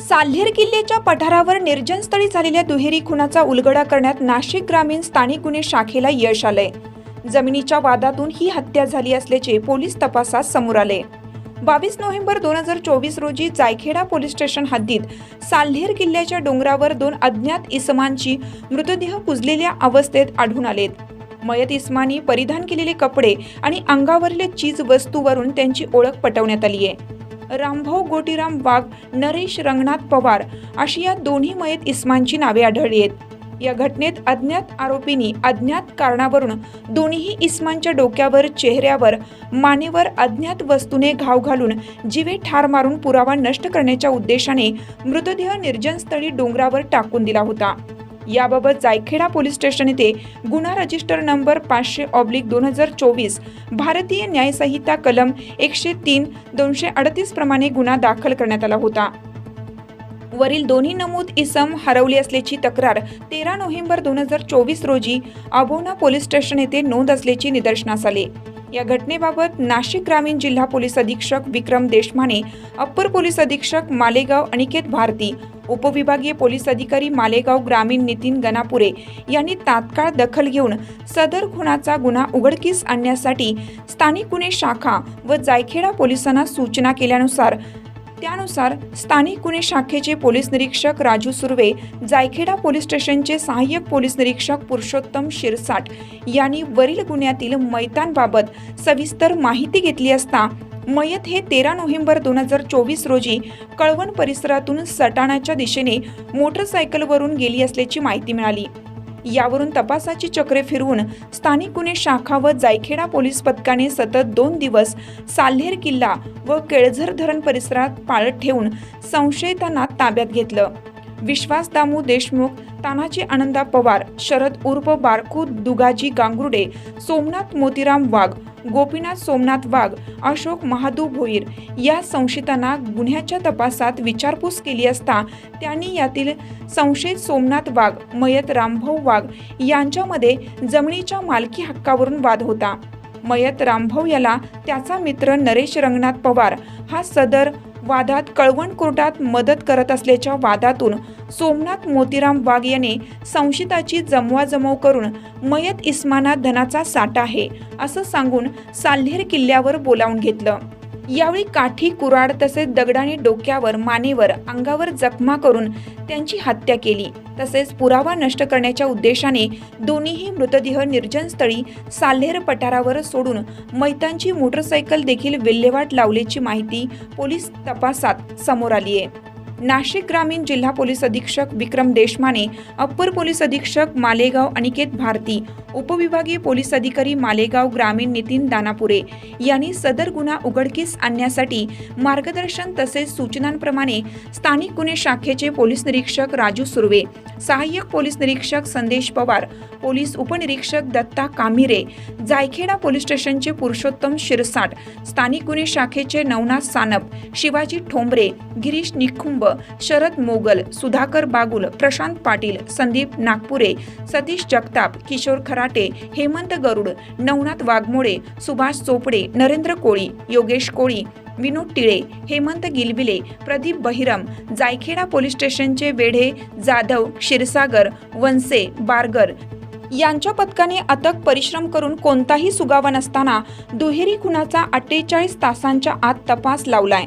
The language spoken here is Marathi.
साल्हेर किल्ल्याच्या पठारावर निर्जनस्थळी झालेल्या दुहेरी खुनाचा उलगडा करण्यात नाशिक ग्रामीण स्थानिक गुन्हे शाखेला यश आलंय. जमिनीच्या वादातून ही हत्या झाली असल्याचे पोलीस तपासात समोर आले. बावीस नोव्हेंबर दोन हजार चोवीस रोजी जायखेडा पोलीस स्टेशन हद्दीत साल्हेर किल्ल्याच्या डोंगरावर दोन अज्ञात इसमांची मृतदेह कुजलेल्या अवस्थेत आढळून आलेत. मयत इस्मानी परिधान केलेले कपडे आणि अंगावरील चीज वस्तूवरून त्यांची ओळख पटवण्यात आली आहे रामभाऊ गोटीराम वाघ नरेश रंगनाथ पवार अशी या दोन्ही मयत इस्मांची नावे आढळली आहेत. या घटनेत अज्ञात आरोपींनी अज्ञात कारणावरून दोन्ही इस्मांच्या डोक्यावर चेहऱ्यावर मानेवर अज्ञात वस्तूने घाव घालून जीवे ठार मारून पुरावा नष्ट करण्याच्या उद्देशाने मृतदेह निर्जनस्थळी डोंगरावर टाकून दिला होता. याबाबत जायखेडा पोलीस स्टेशन येथे गुन्हा रजिस्टर नंबर पाचशे ऑब्लिक दोन हजार चोवीस भारतीय न्यायसंहिता कलम एकशे तीन दोनशे अडतीस प्रमाणे गुन्हा दाखल करण्यात आला होता. वरील दोन्ही नमूद इसम हरवली असल्याची तक्रार तेरा नोव्हेंबर दोन हजार चोवीस रोजी अबोना पोलीस स्टेशन येथे नोंद असल्याची निदर्शनास आले. या घटनेबाबत नाशिक ग्रामीण जिल्हा पोलीस अधीक्षक विक्रम देशमाने अप्पर पोलीस अधीक्षक मालेगाव अनिकेत भारती उपविभागीय पोलीस अधिकारी मालेगाव ग्रामीण नितीन गणापुरे यांनी तात्काळ दखल घेऊन सदर खुनाचा गुन्हा उघडकीस आणण्यासाठी स्थानिक गुन्हे शाखा व जायखेडा पोलिसांना सूचना केल्यानुसार त्यानुसार स्थानिक गुन्हे शाखेचे पोलीस निरीक्षक राजू सुर्वे जायखेडा पोलीस स्टेशनचे सहाय्यक पोलीस निरीक्षक पुरुषोत्तम शिरसाट यांनी वरील गुन्ह्यातील मैतांबाबत सविस्तर माहिती घेतली असता मयत हे तेरा नोव्हेंबर दोन हजार चोवीस रोजी कळवण परिसरातून सटाणाच्या दिशेने मोटरसायकलवरून गेली असल्याची माहिती मिळाली. यावरून तपासाची चक्रे फिरवून स्थानिक गुन्हे शाखा व जायखेडा पोलीस पथकाने सतत दोन दिवस साल्हेर किल्ला व केळझर धरण परिसरात पाळत ठेवून संशयितांना ताब्यात घेतलं. विश्वास दामू देशमुख तानाजी आनंदा पवार शरद उर्फ बारकू दुगाजी गांगुर्डे सोमनाथ मोतीराम वाघ गोपीनाथ सोमनाथ वाघ अशोक महादू भोईर या संशयितांना गुन्ह्याच्या तपासात विचारपूस केली असता त्यांनी यातील संशयित सोमनाथ वाघ मयत रामभाऊ वाघ यांच्यामध्ये जमिनीच्या मालकी हक्कावरून वाद होता. मयत रामभाऊ याला त्याचा मित्र नरेश रंगनाथ पवार हा सदर वादात कळवण कोर्टात मदत करत असल्याच्या वादातून सोमनाथ मोतीराम वाघ याने संशिताची जमवाजमव करून मयत इस्माना धनाचा साठा आहे असं सांगून साल्हेर किल्ल्यावर बोलावून घेतलं. यावेळी काठी कुराड तसेच दगडाने डोक्यावर मानेवर अंगावर जखमा करून त्यांची हत्या केली. तसेच पुरावा नष्ट करण्याच्या उद्देशाने दोन्हीही मृतदेह निर्जनस्थळी साल्हेर पठारावर सोडून मैतांची मोटरसायकल देखील विल्हेवाट लावल्याची माहिती पोलीस तपासात समोर आली आहे नाशिक ग्रामीण जिल्हा पोलीस अधीक्षक विक्रम देशमाने अप्पर पोलीस अधीक्षक मालेगाव अनिकेत भारती उपविभागीय पोलीस अधिकारी मालेगाव ग्रामीण नितीन दानापुरे यांनी सदर गुन्हा उघडकीस आणण्यासाठी मार्गदर्शन तसेच सूचनांप्रमाणे स्थानिक गुन्हे शाखेचे पोलीस निरीक्षक राजू सुर्वे सहाय्यक पोलीस निरीक्षक संदेश पवार पोलीस उपनिरीक्षक दत्ता कामिरे जायखेडा पोलीस स्टेशनचे पुरुषोत्तम शिरसाट स्थानिक गुन्हे शाखेचे नवनाथ सानप शिवाजी ठोंबरे गिरीश निखुंब शरद मोगल सुधाकर बागुल प्रशांत पाटील संदीप नागपुरे सतीश जगताप किशोर खराटे हेमंत गरुड नवनाथ वाघमोडे सुभाष चोपडे नरेंद्र कोळी योगेश कोळी विनोद टिळे हेमंत गिलबिले प्रदीप बहिरम जायखेडा पोलीस स्टेशनचे वेढे जाधव क्षीरसागर वनसे बारगर यांच्या पथकाने अथक परिश्रम करून कोणताही सुगावा नसताना दुहेरी खुनाचा अठ्ठेचाळीस तासांच्या आत तपास लावलाय.